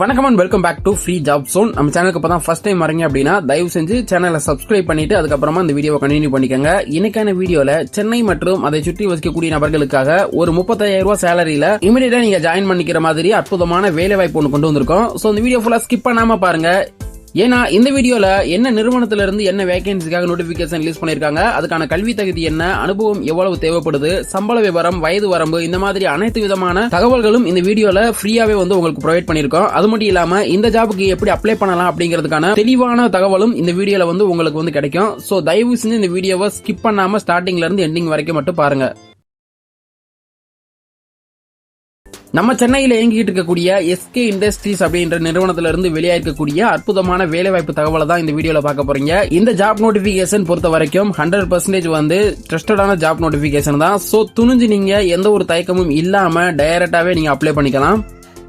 வணக்கம் and welcome back to free job zone நம்ம சேனலுக்கு இப்போ தான் ஃபர்ஸ்ட் டைம் வரீங்க அப்படின்னா தயவு செஞ்சு சேனலை சப்ஸ்கிரைப் பண்ணிட்டு அதுக்கப்புறமா இந்த வீடியோவை கண்டினியூ பண்ணிக்கோங்க. இன்னைக்கான வீடியோவில் சென்னை மற்றும் அதை சுற்றி வசிக்கக்கூடிய நபர்களுக்காக ஒரு 35000 ரூபாய் சேலரியில இமீடியட்டா நீங்க ஜாயின் பண்ணிக்கிற மாதிரி அற்புதமான வேலை வாய்ப்பு ஒன்று கொண்டு வந்திருக்கோம். ஸோ இந்த வீடியோ ஃபுல்லாக ஸ்கிப் பண்ணாம பாருங்க. ஏன்னா இந்த வீடியோல என்ன நிறுவனத்துல இருந்து என்ன வேகன்சிக்காக நோட்டிபிகேஷன் ரிலீஸ் பண்ணிருக்காங்க அதுக்கான கல்வி தகுதி என்ன அனுபவம் எவ்வளவு தேவைப்படுது சம்பள விவரம் வயது வரம்பு இந்த மாதிரி அனைத்து விதமான தகவல்களும் இந்த வீடியோல ஃப்ரீயாவே வந்து உங்களுக்கு ப்ரொவைட் பண்ணிருக்கோம் அது மட்டும் இல்லாம இந்த ஜாபுக்கு எப்படி அப்ளை பண்ணலாம் அப்படிங்கிறதுக்கான தெளிவான தகவலும் இந்த வீடியோல வந்து உங்களுக்கு வந்து கிடைக்கும். சோ தயவு செஞ்சு இந்த வீடியோவை ஸ்கிப் பண்ணாம ஸ்டார்டிங்ல இருந்து எண்டிங் வரைக்கும் மட்டும் பாருங்க. நம்ம சென்னையில் இயங்கிட்டு இருக்கக்கூடிய எஸ்கே இண்டஸ்ட்ரீஸ் அப்படின்ற நிறுவனத்துல இருந்து வெளியாயிருக்கக்கூடிய அற்புதமான வேலைவாய்ப்பு தகவலை தான் இந்த வீடியோல பார்க்க போறீங்க. இந்த ஜாப் நோட்டிபிகேஷன் பொறுத்த வரைக்கும் ஹண்ட்ரட் பர்சன்டேஜ் வந்து ட்ரஸ்டடான ஜாப் நோட்டிபிகேஷன் தான். ஸோ துணிஞ்சு நீங்க எந்த ஒரு தயக்கமும் இல்லாம டைரக்டாவே நீங்க அப்ளை பண்ணிக்கலாம்.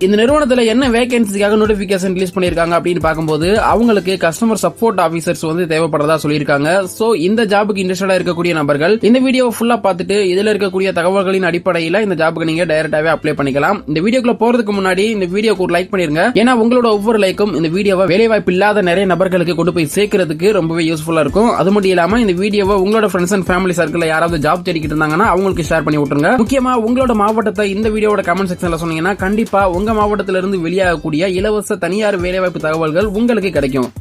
இந்த நிறுவனத்துல என்ன வேகன்சிக்காக நோட்டிபிகேஷன் ரிலீஸ் பண்ணிருக்காங்க அப்படின்னு பார்க்கும்போது அவங்களுக்கு கஸ்டமர் சப்போர்ட் ஆபீசர்ஸ் வந்து தேவைப்படுறதா சொல்லியிருக்காங்க. சோ இந்த ஜாபுக்கு இன்ட்ரெஸ்டடா இருக்கக்கூடிய நபர்கள் இந்த வீடியோவை ஃபுல்லா பார்த்துட்டு இதுல இருக்கக்கூடிய தகவல்களின் அடிப்படையில இந்த ஜாபுக்கு நீங்க டைரக்டாவே அப்ளை பண்ணிக்கலாம். இந்த வீடியோக்குள்ள போறதுக்கு முன்னாடி இந்த வீடியோக்கு ஒரு லைக் பண்ணிருங்க. ஏன்னா உங்களோட ஒவ்வொரு லைக்கும் இந்த வீடியோவை வேலைவாய்ப்பு இல்லாத நிறைய நபர்களுக்கு கொண்டு போய் சேர்க்கறதுக்கு ரொம்பவே யூஸ்ஃபுல்லா இருக்கும். அது மட்டும் இல்லாம இந்த வீடியோவை உங்களோட ஃப்ரெண்ட்ஸ் அண்ட் ஃபேமிலி சர்க்கிள் யாராவது ஜாப் தேடிக்கிட்டு இருந்தாங்கன்னா அவங்களுக்கு ஷேர் பண்ணி விட்டுருங்க. முக்கியமா உங்களோட மாவட்டத்தை இந்த வீடியோட கமெண்ட் செக்ஷன்ல சொன்னீங்கன்னா கண்டிப்பா உங்க மாவட்டத்திலிருந்து வெளியாகக்கூடிய இலவச தனியார் வேலைவாய்ப்பு தகவல்கள் உங்களுக்கு கிடைக்கும்.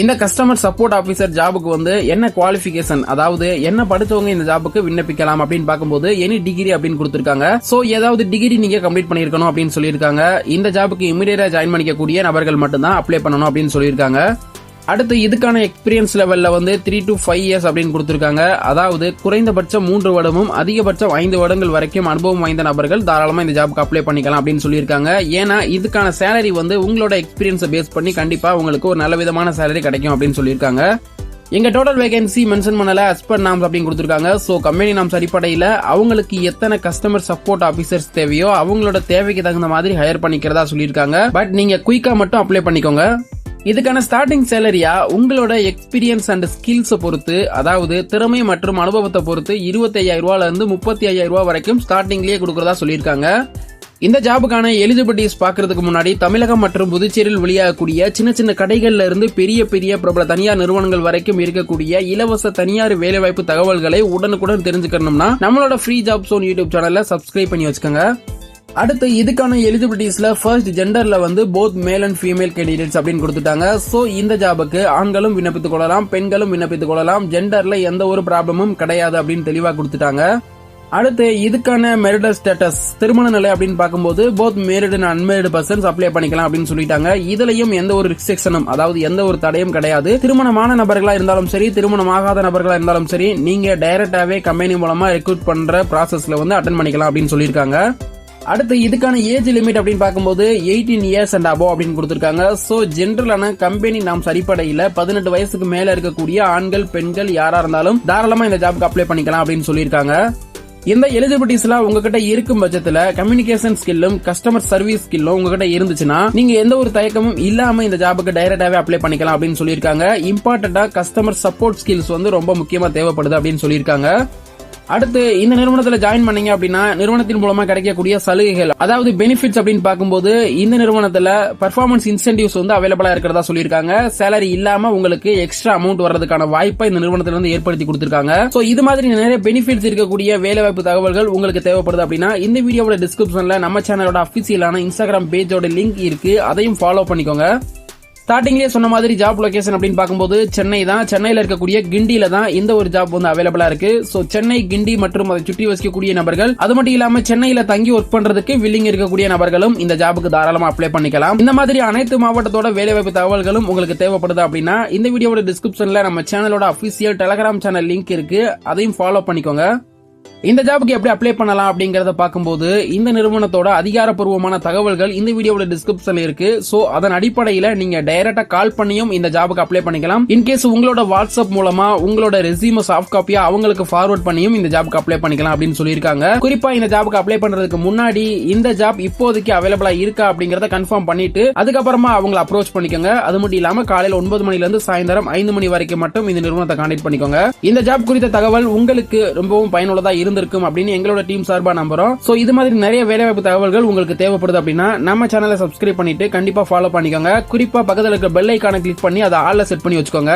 இந்த கஸ்டமர் சப்போர்ட் ஆபீசர் ஜாபுக்கு வந்து என்ன குவாலிபிகேஷன் அதாவது என்ன படிச்சவங்க இந்த ஜாபுக்கு விண்ணப்பிக்கலாம் அப்படின்னு பார்க்கும்போது எனி டிகிரி அப்படின்னு கொடுத்திருக்காங்க. சோ ஏதாவது டிகிரி நீங்க கம்ப்ளீட் பண்ணிருக்கணும் அப்படின்னு சொல்லியிருக்காங்க. இந்த ஜாபுக்கு இமீடியட்டா ஜாயின் பண்ணிக்கக்கூடிய நபர்கள் மட்டும்தான் அப்ளை பண்ணணும் அப்படின்னு சொல்லியிருக்காங்க. அடுத்து இதுக்கான எக்ஸ்பீரியன்ஸ் லெவலில் வந்து த்ரீ டு ஃபைவ் இயர்ஸ் அப்படின்னு கொடுத்துருக்காங்க. அதாவது குறைந்தபட்சம் மூன்று வருடமும் அதிகபட்சம் ஐந்து வருடங்கள் வரைக்கும் அனுபவம் வாய்ந்த நபர்கள் தாராளமாக இந்த ஜாப்க்கு அப்ளை பண்ணிக்கலாம் அப்படின்னு சொல்லியிருக்காங்க. ஏன்னா இதுக்கான சேலரி வந்து உங்களோட எக்ஸ்பீரியன்ஸை பேஸ் பண்ணி கண்டிப்பாக உங்களுக்கு ஒரு நல்ல விதமான சேலரி கிடைக்கும் அப்படின்னு சொல்லியிருக்காங்க. எங்க டோட்டல் வேகன்சி மென்ஷன் பண்ணல as நாம்ஸ் அப்படின்னு கொடுத்துருக்காங்க. ஸோ கம்பெனி நாம்ஸ் அடிப்படையில் அவங்களுக்கு எத்தனை கஸ்டமர் சப்போர்ட் ஆஃபீஸர்ஸ் தேவையோ அவங்களோட தேவைக்கு தகுந்த மாதிரி ஹையர் பண்ணிக்கிறதா சொல்லியிருக்காங்க. பட் நீங்க குயிக்கா மட்டும் அப்ளை பண்ணிக்கோங்க. இதுக்கான ஸ்டார்டிங் சேலரியா உங்களோட எக்ஸ்பீரியன்ஸ் அண்ட் ஸ்கில்ஸை பொறுத்து அதாவது திறமை மற்றும் அனுபவத்தை பொறுத்து இருபத்தி ஐயாயிரம் ரூபாயில இருந்து முப்பத்தி ஐயாயிரம் ரூபாய் வரைக்கும் ஸ்டார்டிங்லயே கொடுக்கறதா சொல்லியிருக்காங்க. இந்த ஜாபுக்கான எலிஜிபிலிட்டிஸ் பாக்குறதுக்கு முன்னாடி தமிழகம் மற்றும் புதுச்சேரியில் வெளியாகக்கூடிய சின்ன சின்ன கடைகள்ல இருந்து பெரிய பெரிய பிரபல தனியார் நிறுவனங்கள் வரைக்கும் இருக்கக்கூடிய இலவச தனியார் வேலைவாய்ப்பு தகவல்களை உடனுக்குடன் தெரிஞ்சுக்கணும்னா நம்மளோட ஃப்ரீ ஜாப் சோன் யூடியூப் சேனல்ல சப்ஸ்கிரைப் பண்ணி வச்சுக்கோங்க. அடுத்து இதுக்கான எலிஜிபிலிட்டிஸ்ல ஃபர்ஸ்ட் ஜெண்டர்ல வந்து both male and female candidates அப்படின்னு கொடுத்துட்டாங்க. ஸோ இந்த ஜாபுக்கு ஆண்களும் விண்ணப்பித்துக் கொள்ளலாம் பெண்களும் விண்ணப்பித்துக் கொள்ளலாம். ஜெண்டர்ல எந்த ஒரு ப்ராப்ளமும் கிடையாது அப்படின்னு தெளிவா கொடுத்துட்டாங்க. அடுத்து இதுக்கான மெரிடல் ஸ்டேட்டஸ் திருமண நிலை அப்படின்னு பார்க்கும்போது both married and unmarried persons apply பண்ணிக்கலாம் அப்படின்னு சொல்லிட்டாங்க. இதுலயும் எந்த ஒரு ரிஸ்ட்ரிக்ஷனும் அதாவது எந்த ஒரு தடையும் கிடையாது. திருமணமான நபர்களா இருந்தாலும் சரி திருமணமாகாத நபர்களா இருந்தாலும் சரி நீங்க டைரக்டாவே கம்பெனி மூலமா ரெக்ரூட் பண்ற ப்ராசஸ்ல வந்து அட்டன் பண்ணிக்கலாம் அப்படின்னு சொல்லியிருக்காங்க. அடுத்து இதுக்கான ஏஜ் லிமிட் அப்படின்னு பார்க்கும்போது எயிட்டீன் இயர்ஸ் அண்ட் அபோவ் அப்படின்னு கொடுத்துருக்காங்க. ஸோ ஜென்ரலான கம்பெனி நாம் சரிப்படையில் பதினெட்டு வயசுக்கு மேல இருக்கக்கூடிய ஆண்கள் பெண்கள் யாரா இருந்தாலும் தாராளமா இந்த ஜாப்க்கு அப்ளை பண்ணிக்கலாம் அப்படின்னு சொல்லியிருக்காங்க. இந்த எலிஜிபிலிட்டிஸ்லாம் உங்ககிட்ட இருக்கும் பட்சத்துல கம்யூனிகேஷன் ஸ்கில்லும் கஸ்டமர் சர்வீஸ் ஸ்கில்லும் உங்ககிட்ட இருந்துச்சுன்னா நீங்க எந்த ஒரு தயக்கமும் இல்லாம இந்த ஜாபுக்கு டைரக்டாவே அப்ளை பண்ணிக்கலாம் அப்படின்னு சொல்லியிருக்காங்க. இம்பார்ட்டண்டா கஸ்டமர் சப்போர்ட் ஸ்கில்ஸ் வந்து ரொம்ப முக்கியமா தேவைப்படுது அப்படின்னு சொல்லியிருக்காங்க. அடுத்து இந்த நிறுவனத்துல ஜாயின் பண்ணீங்க அப்படின்னா நிறுவனத்தின் மூலமா கிடைக்கக்கூடிய சலுகைகள் அதாவது பெனிஃபிட்ஸ் அப்படின்னு பார்க்கும்போது இந்த நிறுவனத்துல பர்ஃபார்மன்ஸ் இன்சென்டிவ்ஸ் வந்து அவைலபிளா இருக்கிறதா சொல்லியிருக்காங்க. சேலரி இல்லாம உங்களுக்கு எக்ஸ்ட்ரா அமௌண்ட் வர்றதுக்கான வாய்ப்பை இந்த நிறுவனத்துல வந்து ஏற்படுத்தி கொடுத்திருக்காங்க. சோ இது மாதிரி நிறைய பெனிஃபிட்ஸ் இருக்கக்கூடிய வேலைவாய்ப்பு தகவல்கள் உங்களுக்கு தேவைப்படுது அப்படின்னா இந்த வீடியோவோட டிஸ்கிரிப்ஷன்ல நம்ம சேனலோட அபிஷியலான இன்ஸ்டாகிராம் பேஜோட லிங்க் இருக்கு. அதையும் ஃபாலோ பண்ணிக்கோங்க. ஸ்டார்டிங்லேயே சொன்ன மாதிரி ஜாப் லொகேஷன் அப்படின்னு பார்க்கும்போது சென்னை தான். சென்னையில் இருக்கக்கூடிய கிண்டியில தான் இந்த ஒரு ஜாப் வந்து அவைலபிளா இருக்கு. ஸோ சென்னை கிண்டி மற்றும் அதை சுற்றி வசிக்கக்கூடிய நபர்கள் அது மட்டும் இல்லாம சென்னையில தங்கி ஒர்க் பண்றதுக்கு வில்லிங் இருக்கக்கூடிய நபர்களும் இந்த ஜாபுக்கு தாராளமா அப்ளை பண்ணிக்கலாம். இந்த மாதிரி அனைத்து மாவட்டத்தோட வேலைவாய்ப்பு தகவல்களும் உங்களுக்கு தேவைப்படுது அப்படின்னா இந்த வீடியோட டிஸ்கிரிப்ஷன்ல நம்ம சேனலோட அபிஷியல் டெலகிராம் சேனல் லிங்க் இருக்கு. அதையும் ஃபாலோ பண்ணிக்கோங்க. இந்த ஜாபுக்கு எப்படி அப்ளை பண்ணலாம் அப்படிங்கறத பார்க்கும்போது இந்த நிறுவனத்தோட அதிகாரப்பூர்வமான தகவல்கள் இந்த வீடியோட டிஸ்கிரிப்ஷன்ல இருக்கு. சோ அதன் அடிப்படையில நீங்க டைரக்டா கால் பண்ணியும் இந்த ஜாபுக்கு அப்ளை பண்ணிக்கலாம். இன்கேஸ் உங்களோட வாட்ஸ்அப் மூலமா உங்களோட ரெசியூம் சாஃப்ட் காப்பியா அவங்களுக்கு ஃபார்வர்ட் பண்ணியும் இந்த ஜாபுக்கு அப்ளை பண்ணிக்கலாம் அப்படின்னு சொல்லியிருக்காங்க. குறிப்பா இந்த ஜாபுக்கு அப்ளை பண்றதுக்கு முன்னாடி இந்த ஜாப் இப்போதைக்கு அவைலபிளா இருக்கா அப்படிங்கறத கன்ஃபார்ம் பண்ணிட்டு அதுக்கப்புறமா அவங்களை அப்ரோச் பண்ணிக்கோங்க. அது மட்டும் இல்லாம காலையில ஒன்பது மணில இருந்து சாயந்தரம் ஐந்து மணி வரைக்கும் மட்டும் இந்த நிறுவனத்தை கான்டாக்ட் பண்ணிக்கோங்க. இந்த ஜாப் குறித்த தகவல் உங்களுக்கு ரொம்பவும் பயனுள்ளதா இருந்திருக்கும் அப்படின்னு எங்களோட டீம் சார்பா நம்புறோம். சோ இது மாதிரி நிறைய வேலைவாய்ப்பு தகவல்கள் உங்களுக்கு தேவைப்படுது அப்படின்னா நம்ம சேனலை சப்ஸ்கிரைப் பண்ணிட்டு கண்டிப்பா ஃபாலோ பண்ணிக்கோங்க. குறிப்பா பக்கத்துல இருக்க பெல் ஐக்கான கிளிக் பண்ணி அதை ஆல்ல செட் பண்ணி வச்சுக்கோங்க.